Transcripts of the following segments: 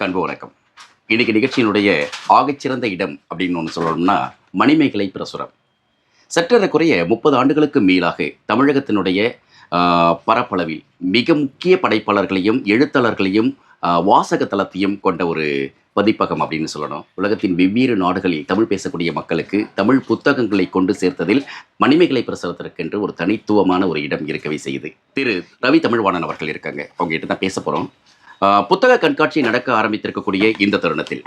நேயர்களுக்கு அன்பு வணக்கம். இன்னைக்கு நிகழ்ச்சியினுடைய ஆகச்சிறந்த இடம் அப்படின்னு ஒன்று சொல்லணும்னா மணிமேகலை பிரசுரம். சற்றேறக்குறைய முப்பது ஆண்டுகளுக்கு மேலாக தமிழகத்தினுடைய ஆஹ், பரப்பளவில் மிக முக்கிய படைப்பாளர்களையும் எழுத்தாளர்களையும் வாசக தளத்தையும் கொண்ட ஒரு பதிப்பகம் அப்படின்னு சொல்லணும். உலகத்தின் வெவ்வேறு நாடுகளில் தமிழ் பேசக்கூடிய மக்களுக்கு தமிழ் புத்தகங்களை கொண்டு சேர்த்ததில் மணிமேகலை பிரசுரத்திற்கென்று ஒரு தனித்துவமான ஒரு இடம் இருக்கவே செய்யுது. திரு. ரவி தமிழ்வாணன் அவர்கள் இருக்காங்க. அவங்க கிட்ட தான் பேச போகிறோம் புத்தக கண்காட்சி நடக்க ஆரம்பித்திருக்கக்கூடிய இந்த தருணத்தில்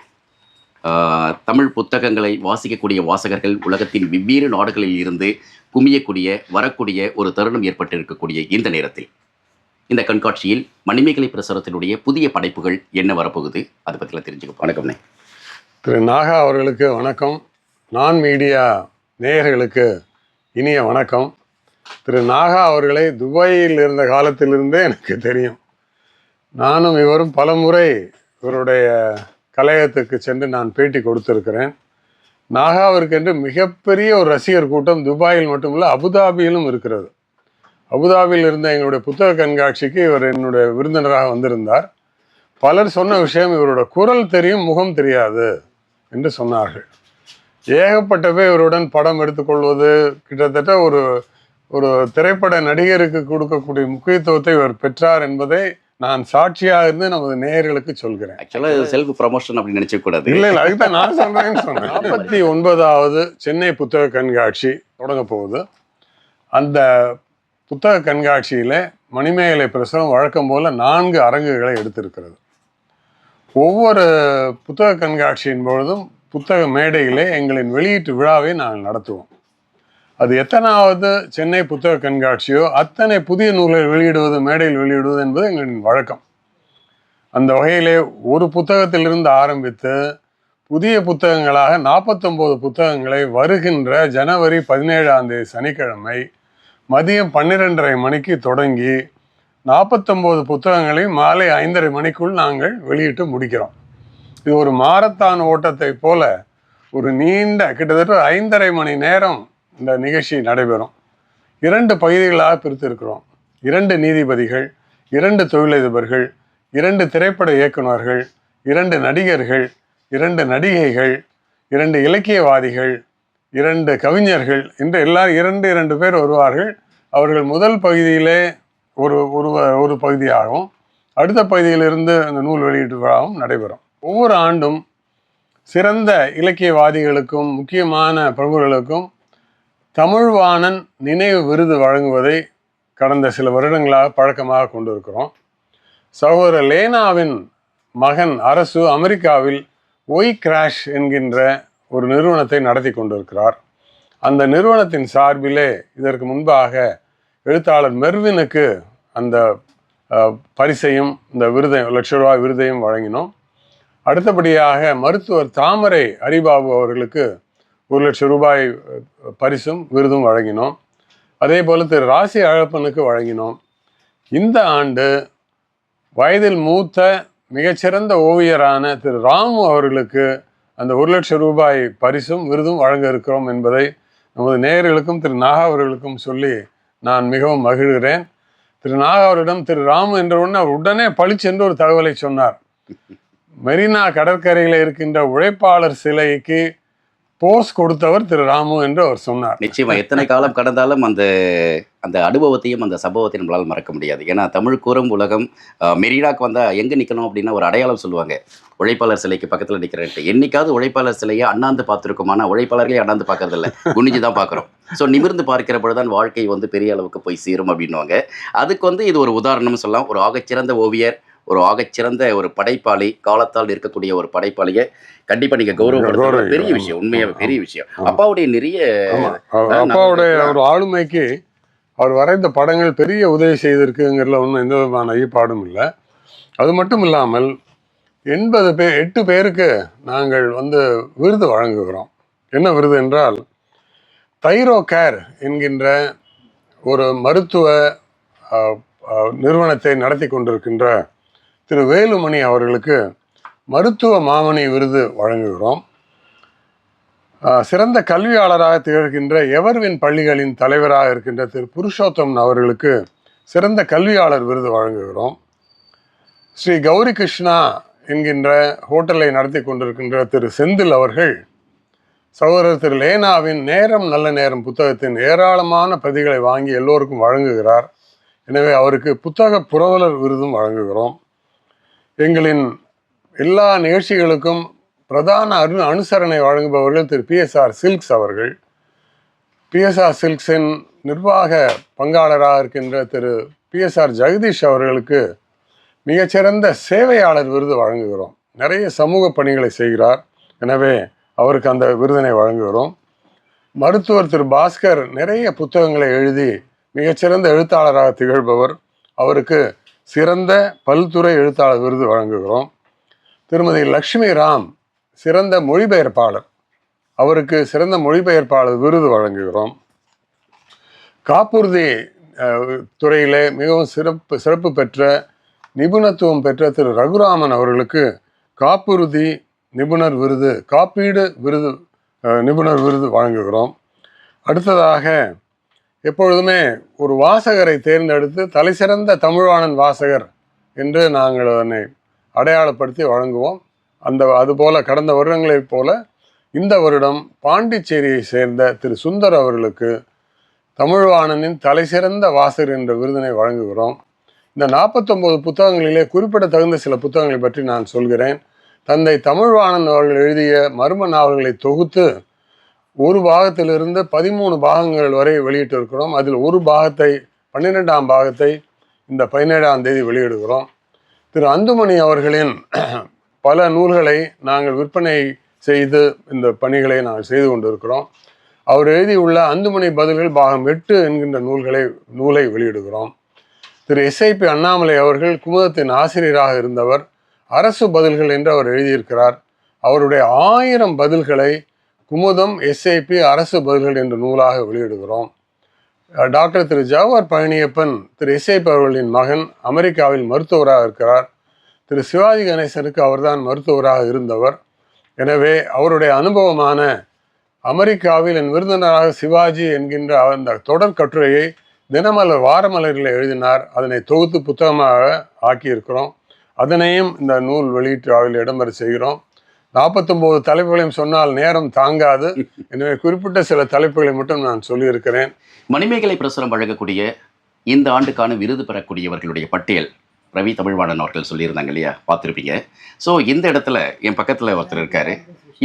தமிழ் புத்தகங்களை வாசிக்கக்கூடிய வாசகர்கள் உலகத்தின் வெவ்வேறு நாடுகளில் இருந்து குமியக்கூடிய வரக்கூடிய ஒரு தருணம் ஏற்பட்டிருக்கக்கூடிய இந்த நேரத்தில். இந்த கண்காட்சியில் மணிமேகலை பிரசுரத்தினுடைய புதிய படைப்புகள் என்ன வரப்போகுது? அதை பற்றிலாம் தெரிஞ்சுக்க வணக்கம்ண்ணே. திரு நாகா அவர்களுக்கு வணக்கம். நான் மீடியா நேயர்களுக்கு இனிய வணக்கம். திரு நாகா அவர்களை துபாயில் இருந்த காலத்திலிருந்தே எனக்கு தெரியும். நானும் இவரும் பல முறை இவருடைய கலையகத்துக்கு சென்று நான் பேட்டி கொடுத்திருக்கிறேன். நாகாவிற்கென்று மிகப்பெரிய ஒரு ரசிகர் கூட்டம் துபாயில் மட்டுமில்லை அபுதாபியிலும் இருக்கிறது. அபுதாபியில் இருந்த எங்களுடைய புத்தக கண்காட்சிக்கு இவர் என்னுடைய விருந்தினராக வந்திருந்தார். பலர் சொன்ன விஷயம் இவரோட குரல் தெரியும் முகம் தெரியாது என்று சொன்னார்கள். ஏகப்பட்ட பேர் இவருடன் படம் எடுத்துக்கொள்வது கிட்டத்தட்ட ஒரு ஒரு திரைப்பட நடிகருக்கு கொடுக்கக்கூடிய முக்கியத்துவத்தை இவர் பெற்றார் என்பதை நான் சாட்சியாக இருந்து நமது நேயர்களுக்கு சொல்கிறேன். ஆக்சுவலாக செல்ஃப் ப்ரமோஷன் அப்படின்னு நினைச்சக்கூடாது இல்ல இல்ல அதுதான் நான் சொல்றேன்னு சொன்னேன். நாற்பத்தி ஒன்பதாவது சென்னை புத்தக கண்காட்சி தொடங்க போகுது. அந்த புத்தக கண்காட்சியில மணிமேகலை பிரசுரம் வழக்கம் போல நான்கு அரங்குகளை எடுத்திருக்கிறது. ஒவ்வொரு புத்தக கண்காட்சியின் பொழுதும் புத்தக மேடையிலே எங்களின் வெளியீட்டு விழாவை நாங்கள் நடத்துவோம். அது எத்தனாவது சென்னை புத்தக கண்காட்சியோ அத்தனை புதிய நூலை வெளியிடுவது மேடையில் வெளியிடுவது என்பது எங்களின் வழக்கம். அந்த வகையிலே ஒரு புத்தகத்திலிருந்து ஆரம்பித்து புதிய புத்தகங்களாக நாற்பத்தொம்போது புத்தகங்களை வருகின்ற ஜனவரி பதினேழாம் தேதி சனிக்கிழமை மதியம் பன்னிரெண்டரை மணிக்கு தொடங்கி நாற்பத்தொம்போது புத்தகங்களை மாலை ஐந்தரை மணிக்குள் நாங்கள் வெளியிட்டு முடிக்கிறோம். இது ஒரு மாரத்தான் ஓட்டத்தை போல ஒரு நீண்ட கிட்டத்தட்ட ஐந்தரை மணி நேரம் இந்த நிகழ்ச்சி நடைபெறும். இரண்டு பகுதிகளாக பிரித்திருக்கிறோம் இரண்டு நீதிபதிகள் இரண்டு தொழிலதிபர்கள் இரண்டு திரைப்பட இயக்குனர்கள் இரண்டு நடிகர்கள் இரண்டு நடிகைகள் இரண்டு இலக்கியவாதிகள் இரண்டு கவிஞர்கள் என்று எல்லாரும் இரண்டு இரண்டு பேர் வருவார்கள். அவர்கள் முதல் பகுதியிலே ஒரு ஒரு ஒரு பகுதியாகவும் அடுத்த பகுதியிலிருந்து அந்த நூல் வெளியீட்டு விழாவும் நடைபெறும். ஒவ்வொரு ஆண்டும் சிறந்த இலக்கியவாதிகளுக்கும் முக்கியமான பிரபுகளுக்கும் தமிழ்வாணன் நினைவு விருது வழங்குவதை கடந்த சில வருடங்களாக பழக்கமாக கொண்டிருக்கிறோம். சகோதரர் லேனாவின் மகன் அரசு அமெரிக்காவில் ஒய் கிராஷ் என்கின்ற ஒரு நிறுவனத்தை நடத்தி கொண்டிருக்கிறார். அந்த நிறுவனத்தின் சார்பிலே இதற்கு முன்பாக எழுத்தாளர் மெர்வினுக்கு அந்த பரிசையும் இந்த விருதையும் லட்ச ரூபாய் விருதையும் வழங்கினோம். அடுத்தபடியாக மருத்துவர் தாமரை அரிபாபு அவர்களுக்கு ஒரு லட்சம் ரூபாய் பரிசும் விருதும் வழங்கினோம். அதே போல் திரு ராசி அழப்பனுக்கு வழங்கினோம். இந்த ஆண்டு வயதில் மூத்த மிகச்சிறந்த ஓவியரான திரு ராமு அவர்களுக்கு அந்த ஒரு லட்சம் ரூபாய் பரிசும் விருதும் வழங்க இருக்கிறோம் என்பதை நமது நேயர்களுக்கும் திரு நாகா அவர்களுக்கும் சொல்லி நான் மிகவும் மகிழ்கிறேன். திரு நாகா அவரிடம் திரு ராமு என்ற உடனே அவர் உடனே பளிச்சென்று ஒரு தகவலை சொன்னார். மெரினா கடற்கரையில் இருக்கின்ற உழைப்பாளர் சிலைக்கு போஸ் கொடுத்தவர் திரு ராமு என்று அவர் சொன்னார். நிச்சயமா எத்தனை காலம் கடந்தாலும் அந்த அந்த அனுபவத்தையும் அந்த சம்பவத்தையும் நம்மளால் மறக்க முடியாது. ஏன்னா தமிழ் கூறும் உலகம் அஹ், மெரினாக்கு எங்கே நிற்கணும் அப்படின்னா ஒரு அடையாளம் சொல்லுவாங்க. உழைப்பாளர் சிலைக்கு பக்கத்தில் நிற்கிறேன்ட்டு என்னைக்காவது உழைப்பாளர் சிலையை அண்ணாந்து ஆனால் உழைப்பாளர்களே அண்ணாந்து பார்க்கறது குனிஞ்சு தான் பார்க்குறோம். ஸோ நிமிர்ந்து பார்க்கிற பொழுதுதான் வாழ்க்கை வந்து பெரிய அளவுக்கு போய் சேரும் அப்படின்னுவாங்க. அதுக்கு வந்து இது ஒரு உதாரணம் சொல்லலாம். ஒரு ஆகச்சிறந்த ஓவியர் ஒரு ஆகச்சிறந்த ஒரு படைப்பாளி காலத்தால் இருக்கக்கூடிய ஒரு படைப்பாளியை கண்டிப்பா நீங்க கௌரவப்படுத்துறது கௌரவிக்கிறோம். பெரிய விஷயம் உண்மையாவே பெரிய விஷயம். அப்பாவுடைய நிறைய அப்பாவுடைய ஒரு ஆளுமைக்கு அவர் வரைந்த படங்கள் பெரிய உதவி செய்திருக்குங்கிறதுல ஒன்றும் எந்த விதமான ஐயப்பாடும் இல்லை அது மட்டும் இல்லாமல் எண்பது பேர் எட்டு பேருக்கு நாங்கள் வந்து விருது வழங்குகிறோம் என்ன விருது என்றால் தைரோ கேர் என்கின்ற ஒரு மருத்துவ நிறுவனத்தை நடத்தி கொண்டிருக்கின்ற திரு வேலுமணி அவர்களுக்கு மருத்துவ மாமணி விருது வழங்குகிறோம். சிறந்த கல்வியாளராக திகழ்கின்ற எவர்வின் பள்ளிகளின் தலைவராக இருக்கின்ற திரு புருஷோத்தம் அவர்களுக்கு சிறந்த கல்வியாளர் விருது வழங்குகிறோம். ஸ்ரீ கௌரி கிருஷ்ணா என்கின்ற ஹோட்டலை நடத்தி கொண்டிருக்கின்ற திரு செந்தில் அவர்கள் சகோதரர் திரு லேனாவின் நேரம் நல்ல நேரம் புத்தகத்தின் ஏராளமான பிரதிகளை வாங்கி எல்லோருக்கும் வழங்குகிறார். எனவே அவருக்கு புத்தக புரவலர் விருதும் வழங்குகிறோம். எங்களின் எல்லா நிகழ்ச்சிகளுக்கும் பிரதான அனு அனுசரணை வழங்குபவர்கள் திரு பிஎஸ்ஆர் சில்க்ஸ் அவர்கள். பிஎஸ்ஆர் சில்க்ஸின் நிர்வாக பங்காளராக இருக்கின்ற திரு பிஎஸ்ஆர் ஜெகதீஷ் அவர்களுக்கு மிகச்சிறந்த சேவையாளர் விருது வழங்குகிறோம். நிறைய சமூக பணிகளை செய்கிறார். எனவே அவருக்கு அந்த விருதினை வழங்குகிறோம். மருத்துவர் திரு பாஸ்கர் நிறைய புத்தகங்களை எழுதி மிகச்சிறந்த எழுத்தாளராக திகழ்பவர். அவருக்கு சிறந்த பல்துறை எழுத்தாளர் விருது வழங்குகிறோம். திருமதி லக்ஷ்மி ராம் சிறந்த மொழிபெயர்ப்பாளர். அவருக்கு சிறந்த மொழிபெயர்ப்பாளர் விருது வழங்குகிறோம். காப்புறுதி துறையிலே மிகவும் சிறப்பு சிறப்பு பெற்ற நிபுணத்துவம் பெற்ற திரு ரகுராமன் அவர்களுக்கு காப்புறுதி நிபுணர் விருது காப்பீடு விருது நிபுணர் விருது வழங்குகிறோம். அடுத்ததாக எப்பொழுதுமே ஒரு வாசகரை தேர்ந்தெடுத்து தலைசிறந்த தமிழ்வாணன் வாசகர் என்று நாங்கள் அதனை அடையாளப்படுத்தி வழங்குவோம். அந்த அதுபோல கடந்த வருடங்களைப் போல இந்த வருடம் பாண்டிச்சேரியை சேர்ந்த திரு சுந்தர் அவர்களுக்கு தமிழ்வாணனின் தலைசிறந்த வாசகர் என்ற விருதினை வழங்குகிறோம். இந்த நாற்பத்தொம்போது புத்தகங்களிலே குறிப்பிடத்தகுந்த சில புத்தகங்களை பற்றி நான் சொல்கிறேன். தந்தை தமிழ்வாணன் அவர்கள் எழுதிய மர்ம நாவல்களை தொகுத்து ஒரு பாகத்திலிருந்து பதிமூணு பாகங்கள் வரை வெளியிட்டிருக்கிறோம். அதில் ஒரு பாகத்தை பன்னிரெண்டாம் பாகத்தை இந்த பதினேழாம் தேதி வெளியிடுகிறோம். திரு அந்துமணி அவர்களின் பல நூல்களை நாங்கள் விற்பனை செய்து இந்த பணிகளை நாங்கள் செய்து கொண்டிருக்கிறோம். அவர் எழுதியுள்ள அந்துமணி பதில்கள் பாகம் எட்டு என்கின்ற நூல்களை நூலை வெளியிடுகிறோம். திரு எஸ்ஐபி அண்ணாமலை அவர்கள் குமுதத்தின் ஆசிரியராக இருந்தவர் அரசு பதில்கள் என்று அவர் எழுதியிருக்கிறார். அவருடைய ஆயிரம் பதில்களை குமுதம் எஸ்ஐபி அரசு பதில்கள் என்ற நூலாக வெளியிடுகிறோம். டாக்டர் திரு ஜவஹர் பழனியப்பன் திரு எஸ்ஐபி அவர்களின் மகன் அமெரிக்காவில் மருத்துவராக இருக்கிறார். திரு சிவாஜி கணேசனுக்கு அவர்தான் மருத்துவராக இருந்தவர். எனவே அவருடைய அனுபவமான அமெரிக்காவில் என் விருந்தினராக சிவாஜி என்கின்ற அந்த தொடர் கட்டுரையை தினமலர் வாரமலரில் எழுதினார். அதனை தொகுத்து புத்தகமாக ஆக்கியிருக்கிறோம். அதனையும் இந்த நூல் வெளியீட்டு விழாவில் இடம்பெற செய்கிறோம். நாற்பத்தொம்போது தலைப்புகளையும் சொன்னால் நேரம் தாங்காது. எனவே குறிப்பிட்ட சில தலைப்புகளை மட்டும் நான் சொல்லியிருக்கிறேன். மணிமேகலை பிரசுரம் வழங்கக்கூடிய இந்த ஆண்டுக்கான விருது பெறக்கூடியவர்களுடைய பட்டியல் ரவி தமிழ்வாணன் அவர்கள் சொல்லியிருந்தாங்க இல்லையா? பார்த்துருப்பீங்க. ஸோ இந்த இடத்துல என் பக்கத்தில் ஒருத்தர் இருக்காரு.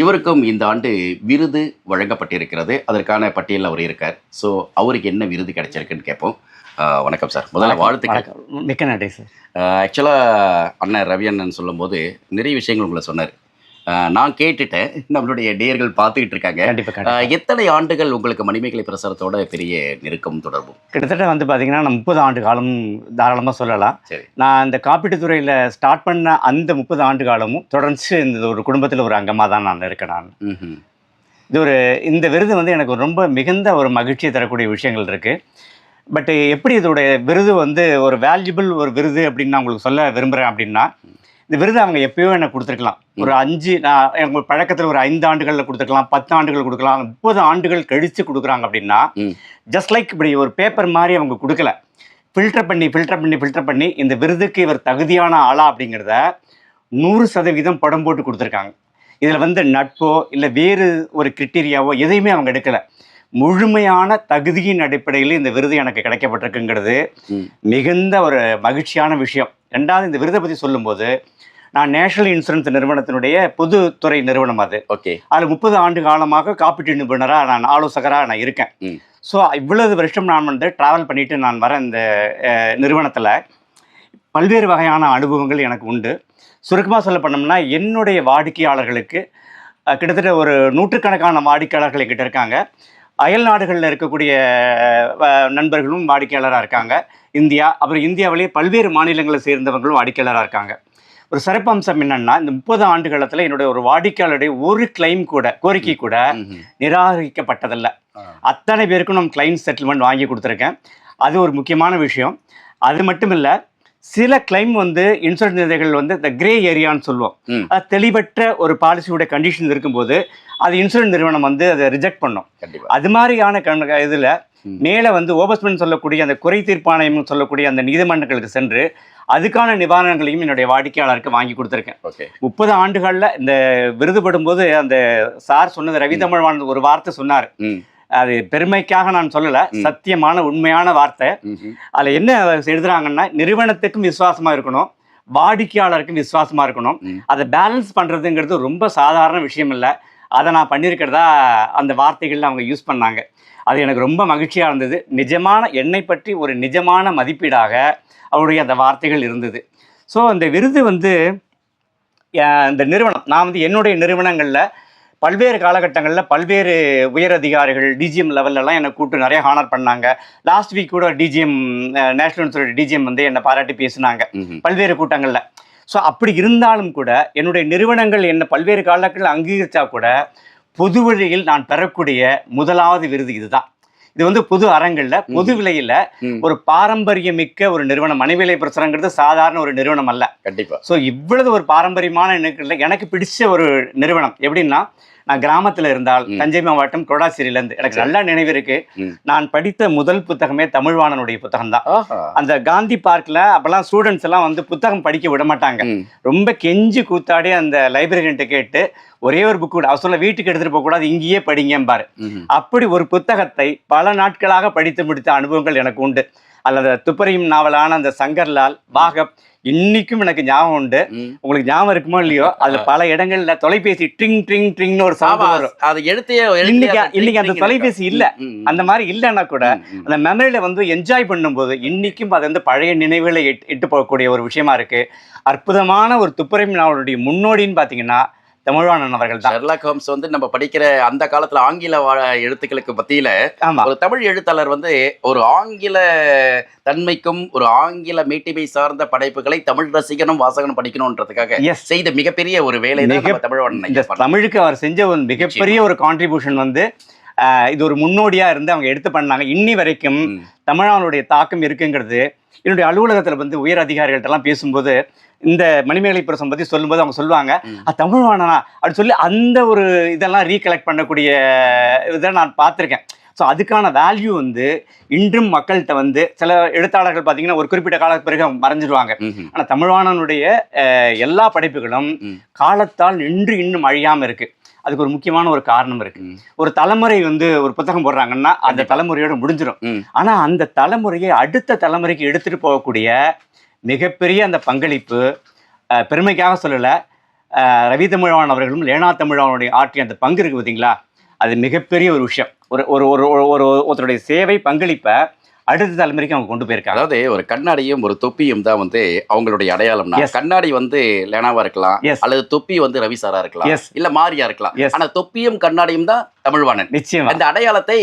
இவருக்கும் இந்த ஆண்டு விருது வழங்கப்பட்டிருக்கிறது. அதற்கான பட்டியலில் அவர் இருக்கார். ஸோ அவருக்கு என்ன விருது கிடைச்சிருக்குன்னு கேட்போம். வணக்கம் சார். முதல்ல வாழ்த்துக்கள். மிக்க நன்றி சார். ஆக்சுவலாக அண்ணன் ரவி அண்ணன் சொல்லும்போது நிறைய விஷயங்கள் உங்களை சொன்னார். நான் கேட்டுட்டேன். நம்மளுடைய நேயர்கள் பார்த்துக்கிட்டு இருக்காங்க. எத்தனை ஆண்டுகள் உங்களுக்கு மணிமேகலை பிரசாரத்தோட பெரிய நெருக்கம் தொடர்பும்? கிட்டத்தட்ட வந்து பார்த்தீங்கன்னா நான் முப்பது ஆண்டு காலம் தாராளமாக சொல்லலாம். சரி. நான் இந்த காப்பீட்டுத் துறையில் ஸ்டார்ட் பண்ண அந்த முப்பது ஆண்டு காலமும் தொடர்ந்து இந்த ஒரு குடும்பத்தில் ஒரு அங்கமாக தான் நான் இருக்கேன் நான். இது ஒரு இந்த விருது வந்து எனக்கு ரொம்ப மிகுந்த ஒரு மகிழ்ச்சியை தரக்கூடிய விஷயங்கள் இருக்குது பட் எப்படி இதோடைய விருது வந்து ஒரு வேல்யூபிள் ஒரு விருது அப்படின்னு நான் உங்களுக்கு சொல்ல விரும்புகிறேன் அப்படின்னா இந்த விருது அவங்க எப்பயோ எனக்கு கொடுத்துருக்கலாம். ஒரு அஞ்சு நான் எங்க பழக்கத்தில் ஒரு ஐந்து ஆண்டுகளில் கொடுத்துருக்கலாம் பத்து ஆண்டுகள் கொடுக்கலாம் முப்பது ஆண்டுகள் கழித்து கொடுக்குறாங்க அப்படின்னா. ஜஸ்ட் லைக் இப்படி ஒரு பேப்பர் மாதிரி அவங்க கொடுக்கல. ஃபில்டர் பண்ணி ஃபில்டர் பண்ணி ஃபில்டர் பண்ணி இந்த விருதுக்கு இவர் தகுதியான ஆளா அப்படிங்கிறத நூறு சதவீதம் படம் போட்டு கொடுத்துருக்காங்க. இதில் வந்து நட்போ இல்லை வேறு ஒரு கிரிட்டீரியாவோ எதையுமே அவங்க எடுக்கலை. முழுமையான தகுதியின் அடிப்படையில் இந்த விருது எனக்கு கிடைக்கப்பட்டிருக்குங்கிறது. மிகுந்த ஒரு மகிழ்ச்சியான விஷயம். ரெண்டாவது இந்த விருதை பற்றி சொல்லும்போது நான் நேஷனல் இன்சூரன்ஸ் நிறுவனத்தினுடைய பொதுத்துறை நிறுவனம் அது. ஓகே. அதில் முப்பது ஆண்டு காலமாக காப்பீட்டு நிபுணராக நான் ஆலோசகராக நான் இருக்கேன். ஸோ இவ்வளவு வருஷம் நான் வந்து ட்ராவல் பண்ணிட்டு நான் வர இந்த நிறுவனத்தில் பல்வேறு வகையான அனுபவங்கள் எனக்கு உண்டு. சுருக்கமாக சொல்ல பண்ணோம்னா என்னுடைய வாடிக்கையாளர்களுக்கு கிட்டத்தட்ட ஒரு நூற்றுக்கணக்கான வாடிக்கையாளர்கள் என்கிட்ட இருக்காங்க. அயல் நாடுகளில் இருக்கக்கூடிய நண்பர்களும் வாடிக்கையாளராக இருக்காங்க. இந்தியா அப்புறம் இந்தியாவிலேயே பல்வேறு மாநிலங்களை சேர்ந்தவங்களும் வாடிக்கையாளராக இருக்காங்க. ஒரு சிறப்பம்சம் என்னன்னா இந்த முப்பது ஆண்டு காலத்தில் என்னுடைய ஒரு வாடிக்கையாளருடைய ஒரு கிளைம் கூட கோரிக்கை கூட. நிராகரிக்கப்பட்டதில்லை. அத்தனை பேருக்கும் நம்ம கிளைம் செட்டில்மெண்ட் வாங்கி கொடுத்துருக்கேன். அது ஒரு முக்கியமான விஷயம். அது மட்டும் இல்லை சில கிளைம் வந்து இன்சூரன்ஸ் நிதிகள் வந்து இந்த கிரே ஏரியான்னு சொல்லுவோம். அது தெளிவற்ற ஒரு பாலிசியோட கண்டிஷன் இருக்கும்போது அது இன்சூரன்ஸ் நிறுவனம் வந்து அதை ரிஜெக்ட் பண்ணும். அது மாதிரியான இதில். மேலே வந்து ஓபஸ்மெண்ட் சொல்லக்கூடிய அந்த குறை தீர்ப்பாணையம் சொல்லக்கூடிய அந்த நீதிமன்றங்களுக்கு சென்று அதுக்கான நிவாரணங்களையும் என்னுடைய வாடிக்கையாளருக்கு வாங்கி கொடுத்துருக்கேன். ஓகே. முப்பது ஆண்டுகளில் இந்த விருது படும்போது அந்த சார் சொன்னது ரவி தமிழ்வாணன் ஒரு வார்த்தை சொன்னார். அது பெருமைக்காக நான் சொல்லலை. சத்தியமான உண்மையான வார்த்தை. அதில் என்ன எழுதுறாங்கன்னா நிறுவனத்துக்கும் விசுவாசமா இருக்கணும் வாடிக்கையாளருக்கும் விசுவாசமா இருக்கணும். அதை பேலன்ஸ் பண்றதுங்கிறது ரொம்ப சாதாரண விஷயம் இல்லை அதை நான் பண்ணியிருக்கிறதா அந்த வார்த்தைகள்ல அவங்க யூஸ் பண்ணாங்க அது எனக்கு ரொம்ப மகிழ்ச்சியாக இருந்தது நிஜமான என்னை பற்றி ஒரு நிஜமான மதிப்பீடாக அவருடைய அந்த வார்த்தைகள் இருந்தது ஸோ அந்த விருது வந்து இந்த நிறுவனம் நான் வந்து என்னுடைய நிறுவனங்களில் பல்வேறு காலகட்டங்களில் பல்வேறு உயர் அதிகாரிகள் டிஜிஎம் லெவல்லலாம் என்னை கூப்பிட்டு நிறைய ஹானர் பண்ணாங்க. லாஸ்ட் வீக் கூட டிஜிஎம் நேஷனல் இன்சூரன்ஸ் டிஜிஎம் வந்து என்னை பாராட்டி பேசினாங்க. பல்வேறு கூட்டங்களில். ஸோ அப்படி இருந்தாலும் கூட என்னுடைய நிறுவனங்கள் என்ன பல்வேறு காலங்களில் அங்கீகரித்தா கூட பொது வழியில் நான் பெறக்கூடிய முதலாவது விருது இதுதான். இது வந்து பொது அரங்கில் பொது விலையில். ஒரு பாரம்பரியமிக்க ஒரு நிறுவனம் மணிவிலை பிரசுரங்கிறது சாதாரண ஒரு நிறுவனம் அல்ல. கண்டிப்பா. ஸோ இவ்வளவு ஒரு பாரம்பரியமான எனக்கு பிடிச்ச ஒரு நிறுவனம் எப்படின்னா நான் கிராமத்தில் இருந்தால். தஞ்சை மாவட்டம் கொடாசிரியிலேருந்து எனக்கு. நல்லா நினைவு இருக்கு. நான் படித்த முதல் புத்தகமே தமிழ்வாணனுடைய புத்தகம் தான் அந்த காந்தி பார்க்ல அப்பெல்லாம் ஸ்டூடெண்ட்ஸ் எல்லாம் வந்து புத்தகம் படிக்க விட மாட்டாங்க. ரொம்ப கெஞ்சி கூத்தாடி அந்த லைப்ரரியன்ட்ட கேட்டு ஒரே ஒரு புக் கூட அவர் சொல்ல வீட்டுக்கு எடுத்துட்டு போக கூடாது இங்கேயே படிங்கம்பாரு. அப்படி ஒரு புத்தகத்தை பல நாட்களாக படித்து முடித்த அனுபவங்கள் எனக்கு உண்டு அல்லது துப்பறியும் நாவலான அந்த சங்கர்லால் பாகப் இன்னைக்கும் எனக்கு ஞாபகம் உண்டு. உங்களுக்கு ஞாபகம் இருக்குமோ இல்லையோ? அதுல பல இடங்கள்ல தொலைபேசி ட்ரிங் ட்ரிங் ட்ரிங்னு ஒரு ஆமா, வரும். அது எழுத்தையே இன்னைக்கு இன்னைக்கு அந்த தொலைபேசி இல்ல. அந்த மாதிரி இல்லைன்னா கூட. அந்த மெமரியில வந்து என்ஜாய் பண்ணும்போது இன்னைக்கும் அது வந்து பழைய நினைவுகளை இட்டு போகக்கூடிய ஒரு விஷயமா இருக்கு. அற்புதமான ஒரு துப்பறியும் நாவலுடைய முன்னோடின்னு பாத்தீங்கன்னா தமிழ்வாணன் அவர்கள் தான் ஷெர்லாக் ஹோம்ஸ் வந்து நம்ம படிக்கிற அந்த காலத்துல ஆங்கில எழுத்துக்களுக்கு மத்தியில ஒரு தமிழ் எழுத்தாளர் வந்து ஒரு ஆங்கில தன்மைக்கும் ஒரு ஆங்கில மீட்டிமை சார்ந்த படைப்புகளை தமிழ் ரசிகனும் வாசகனும் படிக்கணும்ன்றதுக்காக செய்த மிகப்பெரிய ஒரு வேலை தமிழ்வாணன். தமிழுக்கு அவர் செஞ்ச ஒரு மிகப்பெரிய ஒரு கான்ட்ரிபியூஷன் வந்து இது ஒரு முன்னோடியா இருந்து அவங்க எடுத்து பண்ணாங்க. இன்னி வரைக்கும். தமிழானுடைய தாக்கம் இருக்குங்கிறது என்னுடைய அலுவலகத்தில் வந்து உயர் அதிகாரிகள்ட்ட எல்லாம் பேசும்போது இந்த மணிமேகலை பிரசம் பற்றி சொல்லும்போது அவங்க சொல்லுவாங்க ம். "அ, தமிழ்வாணனா அப்படின்னு சொல்லி அந்த ஒரு இதெல்லாம் ரீகலெக்ட் பண்ணக்கூடிய இதை நான் பார்த்துருக்கேன் ஸோ அதுக்கான வேல்யூ வந்து இன்றும் மக்கள்கிட்ட வந்து சில எழுத்தாளர்கள் பார்த்தீங்கன்னா ஒரு குறிப்பிட்ட காலத்துக்கு பிறகு மறைஞ்சிடுவாங்க. ஆனால் தமிழ்வாணனுடைய எல்லா படைப்புகளும். காலத்தால் நின்று இன்னும் அழியாமல் இருக்கு அதுக்கு ஒரு முக்கியமான ஒரு காரணம் இருக்கு ம். ஒரு தலைமுறை வந்து ஒரு புத்தகம் போடுறாங்கன்னா அந்த தலைமுறையோட முடிஞ்சிடும் ம். ஆனா அந்த தலைமுறையை அடுத்த தலைமுறைக்கு எடுத்துட்டு போகக்கூடிய மிகப்பெரிய அந்த பங்களிப்பு பெருமைக்காக சொல்லலை. ரவி தமிழவான் அவர்களும் லேனா தமிழவானுடைய ஆற்றிய அந்த பங்கு இருக்குது பார்த்தீங்களா அது மிகப்பெரிய ஒரு விஷயம். ஒரு ஒரு ஒரு ஒரு- ஒரு ஒருத்தருடைய சேவை பங்களிப்பை அடுத்த தலைமுறைக்கு அவங்க கொண்டு போயிருக்காங்க. அதாவது ஒரு கண்ணாடியும் ஒரு தொப்பியும் தான் வந்து அவங்களுடைய அடையாளம்னா Yes. கண்ணாடி வந்து லேனாவா இருக்கலாம். அல்லது தொப்பி வந்து ரவிசாரா இருக்கலாம். இல்ல மாரியா இருக்கலாம். ஆனா தொப்பியும் கண்ணாடியும் தான் தமிழ்வாணன் நிச்சயமா. அந்த அடையாளத்தை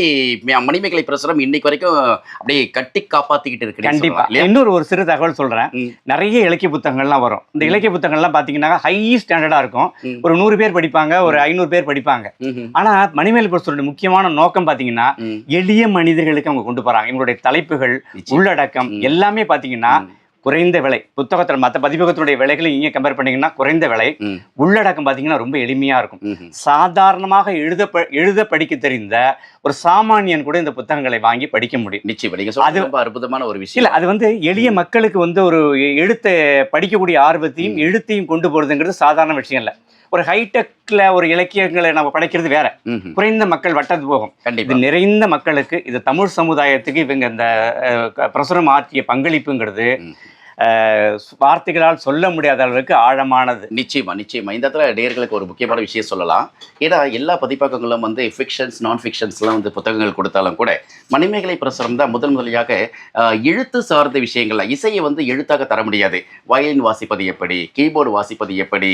மணிமேகலை பிரசுரம் இன்னைக்கு வரைக்கும் அப்படியே கட்டி காப்பாத்திக்கிட்டு இருக்கு கண்டிப்பா. இன்னொரு ஒரு சிறு தகவல் சொல்றேன். நிறைய இலக்கிய புத்தகங்கள்லாம் வரும். இந்த இலக்கிய புத்தகங்கள்லாம் பாத்தீங்கன்னா ஹை ஸ்டாண்டர்டா இருக்கும். ஒரு நூறு பேர் படிப்பாங்க ஒரு ஐநூறு பேர் படிப்பாங்க. ஆனா மணிமேல் பிரசுரோட முக்கியமான நோக்கம் பாத்தீங்கன்னா எளிய மனிதர்களுக்கு அவங்க கொண்டு போறாங்க. இவங்களுடைய தலைப்புகள் உள்ளடக்கம். எல்லாமே பாத்தீங்கன்னா குறைந்த விலை. புத்தகத்துல மற்ற பதிப்பகத்தினுடைய விலைகளை இங்கே கம்பேர் பண்ணீங்கன்னா குறைந்த விலை. உள்ளடக்கம் பாத்தீங்கன்னா ரொம்ப எளிமையா இருக்கும். சாதாரணமாக எழுத ப- எழுத படிக்க தெரிந்த ஒரு சாமானியன் கூட இந்த புத்தகங்களை வாங்கி படிக்க முடியும். நிச்சயம். அது- ரொம்ப அற்புதமான ஒரு இல்ல விஷயம் அது வந்து எளிய மக்களுக்கு வந்து ஒரு எழுத்தை படிக்கக்கூடிய ஆர்வத்தையும். எழுத்தையும் கொண்டு போறதுங்கிறது சாதாரண விஷயம் இல்ல. ஒரு ஹைடெக்ல ஒரு இலக்கியங்களை நம்ம படைக்கிறது வேற. குறைந்த மக்கள் வட்டத்து போகும். இது கண்டிப்பா நிறைந்த மக்களுக்கு இது தமிழ் சமுதாயத்துக்கு இவங்க இந்த பிரசுரம் ஆற்றிய பங்களிப்புங்கிறது வார்த்தைகளால் சொல்ல முடியாத அளவுக்கு ஆழமானது. நிச்சயமா நிச்சயமா. இந்த இடத்துல நேர்களுக்கு ஒரு முக்கியமான விஷயம் சொல்லலாம். ஏன்னா எல்லா பதிப்பகங்களும் வந்து ஃபிக்ஷன்ஸ் நான் ஃபிக்ஷன்ஸ்லாம் வந்து புத்தகங்கள் கொடுத்தாலும் கூட மணிமேகலை பிரசுரம் தான் முதன் முதலியாக எழுத்து சார்ந்த விஷயங்கள்ல இசையை வந்து எழுத்தாக தர முடியாது. வயலின் வாசிப்பது எப்படி? கீபோர்டு வாசிப்பது எப்படி?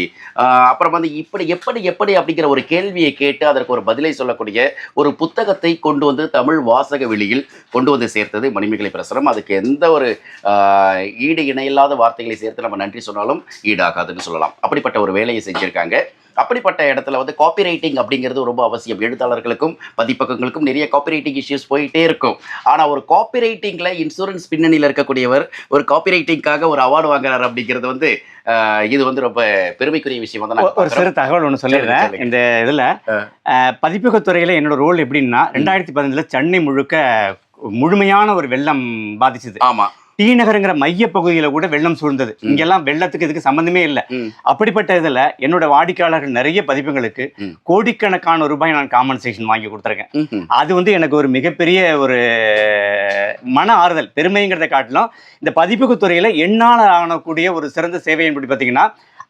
அப்புறம் வந்து இப்படி எப்படி எப்படி அப்படிங்கிற ஒரு கேள்வியை கேட்டு அதற்கு ஒரு பதிலை சொல்லக்கூடிய ஒரு புத்தகத்தை கொண்டு வந்து தமிழ் வாசக வெளியில் கொண்டு வந்து சேர்த்தது மணிமேகலை பிரசுரம். அதுக்கு எந்த ஒரு ஈடு இணையில்லாத வார்த்தைகளை சேர்த்து நம்ம நன்றி சொன்னாலும் ஈடாகாதுன்னு சொல்லலாம். அப்படிப்பட்ட ஒரு வேலையை செஞ்சுருக்காங்க. அப்படிப்பட்ட இடத்துல வந்து காப்பி ரைட்டிங் அப்படிங்கிறது ரொம்ப அவசியம். எழுத்தாளர்களுக்கும் பதிப்பகங்களுக்கும் நிறைய காப்பி ரைட்டிங் இஷ்யூஸ் போயிட்டே இருக்கும். ஆனால் ஒரு காப்பி ரைட்டிங்கில் இன்சூரன்ஸ் பின்னணியில் இருக்கக்கூடியவர் ஒரு காப்பி ரைட்டிங்காக ஒரு அவார்டு வாங்குறாரு அப்படிங்கிறது வந்து இது வந்து ரொம்ப பெருமைக்குரிய விஷயம் தான் ஒரு சிறு தகவல் ஒன்று சொல்லிடுறேன். இந்த இதுல பதிப்பகத்துறையில என்னோட ரோல் எப்படின்னா ரெண்டாயிரத்தி பதினஞ்சுல சென்னை முழுக்க முழுமையான ஒரு வெள்ளம் பாதிச்சது. ஆமா. டி நகருங்கிற மைய பகுதியில கூட வெள்ளம் சூழ்ந்தது. இங்கெல்லாம் வெள்ளத்துக்கு இதுக்கு சம்பந்தமே இல்லை. அப்படிப்பட்ட இதுல என்னோட வாடிக்கையாளர்கள் நிறைய பதிப்புகளுக்கு. கோடிக்கணக்கான ரூபாய் நான் காம்பன்சேஷன் வாங்கி கொடுத்துருக்கேன். அது வந்து எனக்கு ஒரு மிகப்பெரிய ஒரு மன ஆறுதல் பெருமைங்கிறத காட்டிலும் இந்த பதிப்புக்கு துறையில என்னால் ஆனக்கூடிய ஒரு சிறந்த சேவை என்பது பார்த்தீங்கன்னா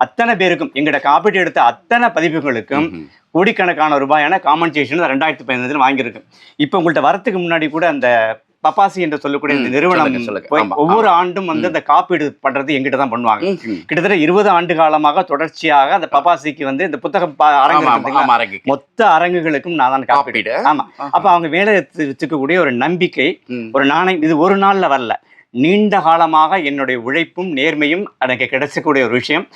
அத்தனை பேருக்கும் எங்கிட்ட காப்பீட்டு எடுத்த அத்தனை பதிப்புகளுக்கும். கோடிக்கணக்கான ரூபாயான காம்பன்சேஷன் ரெண்டாயிரத்தி பதினஞ்சில் வாங்கியிருக்கு இப்போ உங்கள்கிட்ட வரத்துக்கு முன்னாடி கூட அந்த பப்பாசி என்று சொல்லக்கூடிய இந்த நிறுவனம் ஒவ்வொரு ஆண்டும் வந்து அந்த காப்பீடு பண்றது எங்கிட்ட தான் பண்ணுவாங்க. கிட்டத்தட்ட இருபது ஆண்டு காலமாக தொடர்ச்சியாக அந்த பப்பாசிக்கு வந்து இந்த புத்தக அரங்கு. மொத்த அரங்குகளுக்கும் நான் தான் காப்பீடு. ஆமா. அப்ப அவங்க வச்சு- வச்சுக்கக்கூடிய ஒரு நம்பிக்கை. ஒரு நாணயம் இது ஒரு நாள்ல வரல. நீண்ட காலமாக என்னுடைய உழைப்பும் நேர்மையும் எனக்கு கிடைச்சக்கூடிய ஒரு விஷயம்.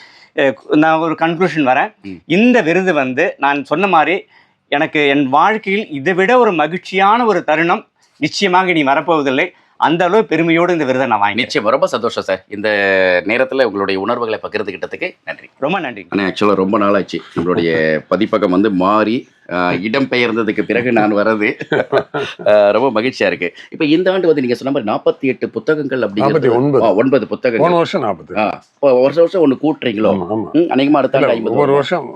நான் ஒரு கன்க்ளூஷன் வரேன். இந்த விருது வந்து நான் சொன்ன மாதிரி எனக்கு என் வாழ்க்கையில் இதை விட ஒரு மகிழ்ச்சியான ஒரு தருணம் நிச்சயமாக இனி வரப்போவதில்லை. அந்த அளவு பெருமையோடு இந்த விருதை நான் வாங்கினேன் நிச்சயம் ரொம்ப சந்தோஷம் சார். இந்த நேரத்துல உங்களுடைய உணர்வுகளை பகிர்ந்துகிட்டதுக்கு நன்றி. ரொம்ப நன்றி. ஆனால் ஆக்சுவலாக ரொம்ப நாள் ஆச்சு நம்மளுடைய பதிப்பகம் வந்து மாறி ஆஹ், இடம் பெயர்ந்ததுக்கு பிறகு நான் வர்றது. ஆஹ், ரொம்ப மகிழ்ச்சியா இருக்கு. இப்போ இந்த ஆண்டு வந்து நீங்க சொன்ன மாதிரி நாற்பத்தி எட்டு புத்தகங்கள் அப்படிங்கிறது ஒன்பது. புத்தகங்கள். வருஷம் நாற்பது வருஷம் வருஷம் ஒன்று கூட்டுறீங்களோ? ஆமா ஆமா. ம், அநேகமா அடுத்த ஆண்டு ஐம்பது வரும். வருஷம்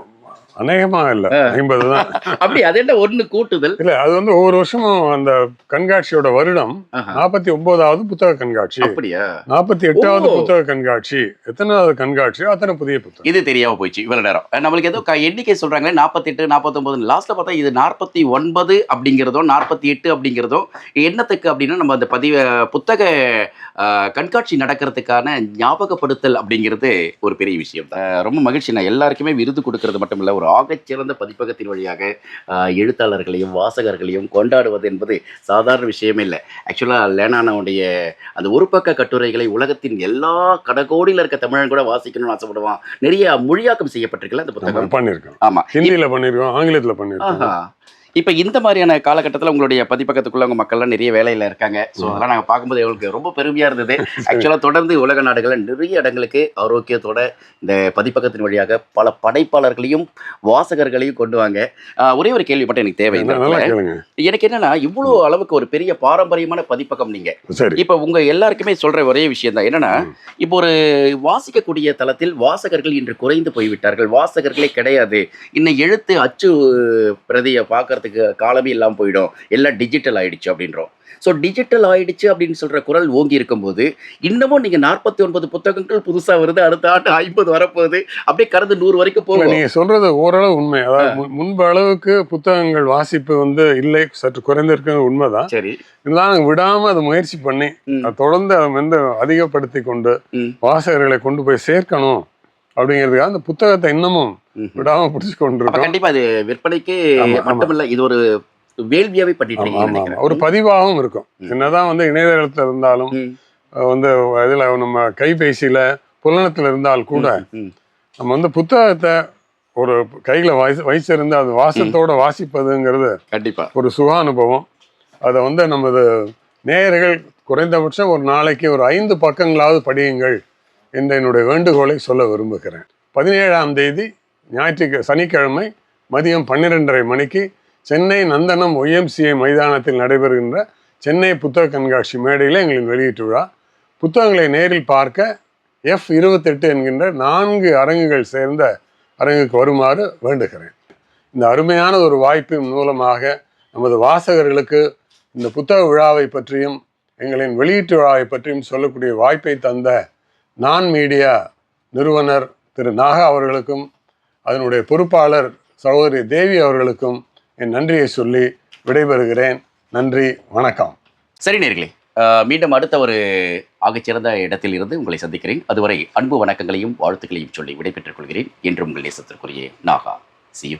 அநேகமா இல்ல. ஐம்பது தான். அப்படி அது என்ன ஒன்று கூட்டுதல்? இல்ல அது வந்து ஒவ்வொரு வருஷமும் அந்த கண்காட்சியோட வருடம். நாற்பத்தி ஒன்பதாவது புத்தக கண்காட்சி. அப்படியா? நாற்பத்தி எட்டாவது. புத்தக கண்காட்சி எத்தனாவது கண்காட்சி அத்தனை புதிய புத்தகம். இது தெரியாம போயிடுச்சு இவ்வளவு நேரம். நம்மளுக்கு ஏதோ எண்ணிக்கை சொல்றாங்களே நாற்பத்தெட்டு நாற்பத்தொன்பது லாஸ்ட்ல பார்த்தா இது நாற்பத்தி ஒன்பது அப்படிங்கிறதும் நாற்பத்தி எட்டு அப்படிங்கிறதும் என்னத்துக்கு அப்படின்னா நம்ம அந்த பதிவு புத்தக கண்காட்சி நடக்கிறதுக்கான ஞாபகப்படுத்தல் அப்படிங்கிறது ஒரு பெரிய விஷயம். ரொம்ப மகிழ்ச்சி. நான் எல்லாருக்குமே விருது கொடுக்கறது மட்டும் இல்ல ஒரு ஆகச்சிறந்த பதிப்பகத்தின் வழியாக எழுத்தாளர்களையும் வாசகர்களையும் கொண்டாடுவது என்பது சாதாரண விஷயமே இல்லை. ஆக்சுவலாக லேனானவுடைய அந்த ஒரு பக்க கட்டுரைகளை உலகத்தின் எல்லா கடகோடியில் இருக்க தமிழன் கூட வாசிக்கணும்னு ஆசைப்படுவான். நிறைய மொழியாக்கம் செய்யப்பட்டிருக்குல்ல அந்த புத்தகம். பண்ணியிருக்கோம் ஆமா. ஹிந்தியில பண்ணியிருக்கோம் ஆங்கிலத்துல பண்ணியிருக்கோம் இப்போ இந்த மாதிரியான காலகட்டத்தில் உங்களுடைய பதிப்பகத்துக்குள்ள உங்க மக்கள்லாம் நிறைய வேலையில் இருக்காங்க. ஸோ அதெல்லாம் நாங்கள் பார்க்கும்போது எங்களுக்கு ரொம்ப பெருமையாக இருந்தது. ஆக்சுவலாக தொடர்ந்து உலக நாடுகளில் நிறைய இடங்களுக்கு ஆரோக்கியத்தோட இந்த பதிப்பகத்தின் வழியாக பல படைப்பாளர்களையும் வாசகர்களையும் கொண்டு வாங்க. ஒரே ஒரு கேள்வி மட்டும் எனக்கு தேவை எனக்கு என்னன்னா இவ்வளோ அளவுக்கு ஒரு பெரிய பாரம்பரியமான பதிப்பகம் நீங்க. இப்போ உங்க எல்லாருக்குமே சொல்ற ஒரே விஷயம் தான். என்னன்னா. இப்போ ஒரு வாசிக்கக்கூடிய தளத்தில் வாசகர்கள் இன்று குறைந்து போய்விட்டார்கள். வாசகர்களே கிடையாது. இன்னும் எழுத்து அச்சு பிரதியை பார்க்கறதுக்கு காலமே இல்லாமல் போயிடும். எல்லாம் டிஜிட்டல் ஆயிடுச்சு அப்படின்றோம். ஸோ டிஜிட்டல் ஆயிடுச்சு அப்படின்னு சொல்ற குரல் ஓங்கி இருக்கும்போது இன்னமும் நீங்க நாற்பத்தி ஒன்பது புத்தகங்கள் புதுசா வருது அடுத்த ஆண்டு ஐம்பது வரப்போகுது. அப்படியே கடந்து நூறு வரைக்கும் போகும். நீங்க சொல்றது ஓரளவு உண்மை. அதாவது முன்- முன்பு அளவுக்கு புத்தகங்கள் வாசிப்பு வந்து இல்லை சற்று குறைந்திருக்கிறது உண்மைதான். சரி. இருந்தாலும் விடாம அதை முயற்சி பண்ணி தொடர்ந்து அதை வந்து அதிகப்படுத்தி கொண்டு. வாசகர்களை கொண்டு போய் சேர்க்கணும் அப்படிங்கிறதுக்காக அந்த புத்தகத்தை இன்னமும். விடாம பிடிச்சு கொண்டிருக்கோம். கண்டிப்பா இது விற்பனைக்கு. மட்டுமில்ல இது ஒரு வேள்வியாவே பண்ணிட்டு ஒரு பதிவாகவும் இருக்கும். என்னதான் வந்து இணையதளத்துல இருந்தாலும் வந்து இதுல நம்ம கைபேசியில புலனத்துல இருந்தால் கூட. நம்ம வந்து புத்தகத்தை ஒரு கையில வயசு வச்சிருந்து அது வாசத்தோட வாசிப்பதுங்கிறது கண்டிப்பா. ஒரு சுக அனுபவம் அதை வந்து நமது நேயர்கள் குறைந்தபட்சம் ஒரு நாளைக்கு ஒரு ஐந்து பக்கங்களாவது படியுங்கள் என்ற என்னுடைய வேண்டுகோளை சொல்ல விரும்புகிறேன். பதினேழாம் தேதி ஞாயிற்றுக்கிழமை சனிக்கிழமை மதியம் பன்னிரெண்டரை மணிக்கு சென்னை நந்தனம் ஒய்எம்சிஐ மைதானத்தில் நடைபெறுகின்ற சென்னை புத்தக கண்காட்சி மேடையில் எங்களின் வெளியீட்டு விழா. புத்தகங்களை நேரில் பார்க்க எஃப் இருபத்தெட்டு என்கின்ற நான்கு அரங்குகள் சேர்ந்த அரங்குக்கு வருமாறு வேண்டுகிறேன். இந்த அருமையான ஒரு வாய்ப்பின் மூலமாக நமது வாசகர்களுக்கு இந்த புத்தக விழாவை பற்றியும் எங்களின் வெளியீட்டு விழாவை பற்றியும் சொல்லக்கூடிய வாய்ப்பை தந்த நான் மீடியா நிறுவனர் திரு நாகா அவர்களுக்கும் அதனுடைய பொறுப்பாளர் சகோதரி தேவி அவர்களுக்கும் என் நன்றியை சொல்லி விடைபெறுகிறேன். நன்றி வணக்கம். சரி நேர்களே மீண்டும் அடுத்த ஒரு ஆகச்சிறந்த இடத்தில் இருந்து உங்களை சந்திக்கிறேன். அதுவரை அன்பு வணக்கங்களையும் வாழ்த்துக்களையும் சொல்லி விடைபெற்றுக் கொள்கிறேன். என்று உங்கள் நேசத்திற்குரிய நாகா. C you